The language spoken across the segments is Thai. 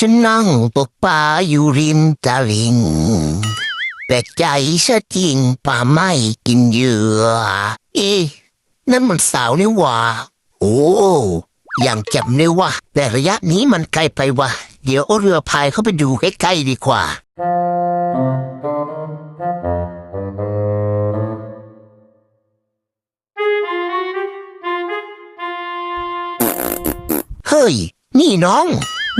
ฉันนั่งตกปลาอยู่ริมตลิงแปลกใจซะจริงปลาไม่กินเหยื่อเอ๊ะนั่นมันสาวนี่หว่า โอ้อย่างจับเลยว่ะแต่ระยะนี้มันไกลไปว่ะ เดี๋ยวเอาเรือพายเข้าไปดูใกล้ๆดีกว่า เฮ้ย นี่น้อง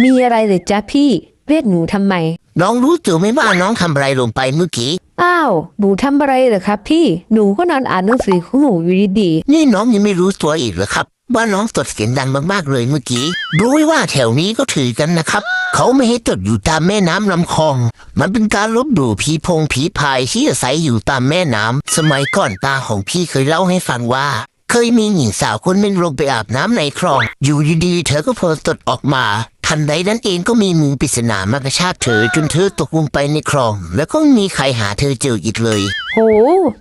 มีอะไรเหรือจ๊ะพี่ เรียกหนูทำไม น้องรู้ตัวไหมว่าน้องทำอะไรลงไปเมื่อกี้ อ้าว หนูทำอะไรเหรอครับพี่ หนูก็นอนอ่านหนังสือของหนูอยู่ดีนี่น้องยังไม่รู้ตัวอีกเหรอครับ ว่าน้องตดเสียงดังมากๆเลยเมื่อกี้ รู้ไว้ว่าแถวนี้ก็ถือกันนะครับ เขาไม่ให้ตดอยู่ตามแม่น้ำลำคลอง มันเป็นการลบหลู่ผีพงผีพายที่อาศัยอยู่ตามแม่น้ำสมัยก่อนตาของพี่เคยเล่าให้ฟังว่า เคยมีหญิงสาวคนหนึ่งลงไปอาบน้ำในคลอง อยู่ดีๆเธอก็เผลอตดออกมา ทันใดนั้นเองก็มีมือปริศนามากระชากเธอจนเธอตกลงไปในคลอง แล้วก็ไม่มีใครหาเธอเจออีกเลยๆโห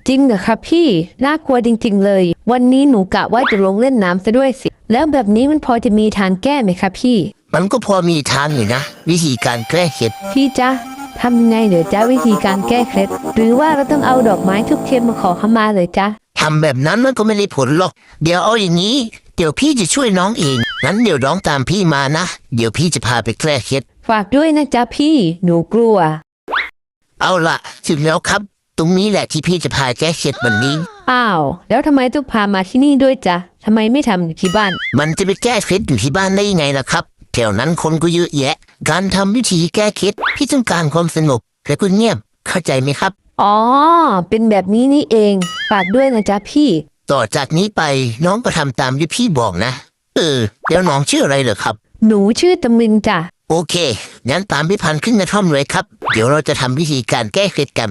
จริงเหรอครับพี่ น่ากลัวจริง ๆ เลย วันนี้หนูกะว่าจะลงเล่นน้ำซะด้วยสิ แล้วแบบนี้มันพอจะมีทางแก้ไหมครับพี่ มันก็พอมีทางอยู่นะ วิธีการแก้เข็ดพี่จ๊ะทำยังไงเดี๋ยวจ๊ะวิธีการแก้เคล็ด หรือว่าเราต้องเอาดอกไม้ทุกเทียนมาขอขมาเลยจ๊ะทำแบบนั้นมันก็ไม่ได้ผลหรอก เดี๋ยวเอาอย่างนี้ เดี๋ยวพี่จะช่วยน้องเอง งั้นเดี๋ยวน้องตามพี่มานะ เดี๋ยวพี่จะพาไปแก้เคล็ด ฝากด้วยนะจ๊ะพี่ หนูกลัว เอาละถึงแล้วครับ ตรงนี้แหละที่พี่จะพาแก้เคล็ดวันนี้ อ้าว แล้วทำไมต้องพามาที่นี่ด้วยจ๊ะทำไมไม่ทำอยู่ที่บ้าน มันจะไปแก้เคล็ดอยู่ที่บ้านได้ยังไงล่ะครับ แถวนั้นคนก็เยอะแยะ การทำวิธีแก้เคล็ดพี่ต้องการความสงบและก็เงียบ เข้าใจไหมครับ อ๋อ เป็นแบบนี้นี่เอง ฝากด้วยนะจ๊ะพี่ ต่อจากนี้ไปน้องก็ทำตามที่พี่บอกนะ เออเดี๋ยวน้องชื่ออะไรเหรอครับ หนูชื่อตำลึงจ้ะ โอเคงั้นตามพี่พันธุ์ขึ้นกระท่อมเลยครับ เดี๋ยวเราจะทำวิธีการแก้เคล็ดกัน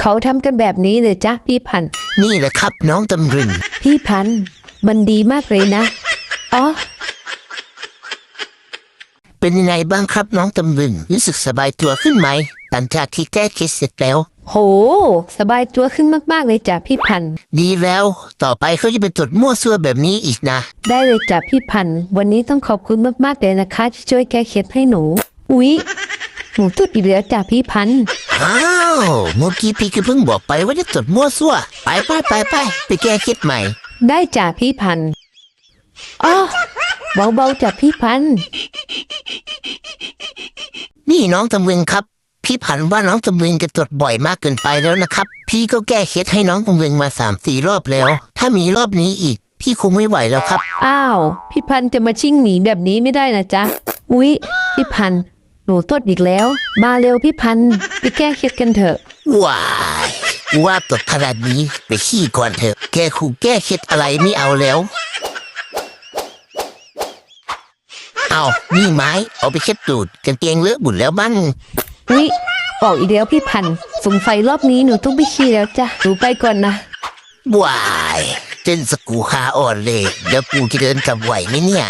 เขาทำกันแบบนี้เลยจ้ะพี่พันธุ์นี่แหละครับ น้องตำรึง พี่พันธุ์มันดีมากเลยนะ อ๋อ เป็นยังไงบ้างครับน้องตำรึงรู้สึกสบายตัวขึ้นไหมหลังจากที่แก้เคสเสร็จแล้ว โห สบายตัวขึ้นมาก ๆ เลยจ้ะพี่พันธุ์ดีแล้ว ต่อไปเขาจะเป็นตรวจมั่วซั่วแบบนี้อีกนะ ได้เลยจ้ะพี่พันธุ์วันนี้ต้องขอบคุณมาก ๆ เลยนะคะที่ช่วยแก้เคล็ดให้หนู อุ๊ย หนูตุดอีกแล้วจ้ะพี่พันธุ์อ้าวเมื่อกี้พี่ก็เพิ่งบอกไปว่าจะตรวจมั่วซั่ว ไปไปไปไปไปแก้เคล็ดใหม่ ได้จ้ะพี่พันธุ์อ๋อเบาๆจ้ะพี่พันธุ์ นี่น้องตำรึงครับ พี่ผันว่าน้องตำรึงจะตรวจบ่อยมากเกินไปแล้วนะครับ พี่ก็แก้เคล็ดให้น้องตำรึงมาสามสี่รอบแล้ว ถ้ามีรอบนี้อีก พี่คงไม่ไหวแล้วครับ อ้าว พี่พันธุ์จะมาชิ่งหนีแบบนี้ไม่ได้นะจ๊ะ อุ๊ย พี่พันธุ์หนูตดอีกแล้ว มาเร็วพี่พันธุ์ไปแก้เคล็ดกันเถอะ ว้ายว่าตดขนาดนี้ไปขี้ก่อนเถอะ แกครูแก้เคล็ดอะไรไม่เอาแล้ว เอานี่ไม้เอาไปเช็ดตูดกางเกงเลอะบุญแล้วมั้ง อุ๊ยออกอีกแล้วพี่พันธุ์สงสัยรอบนี้หนูต้องไปขี้แล้วจ้ะหนูไปก่อนนะ วาย เต้นสกูขาอ่อนเลยเดี๋ยวกูจะเดินกลับไหวไหมเนี่ย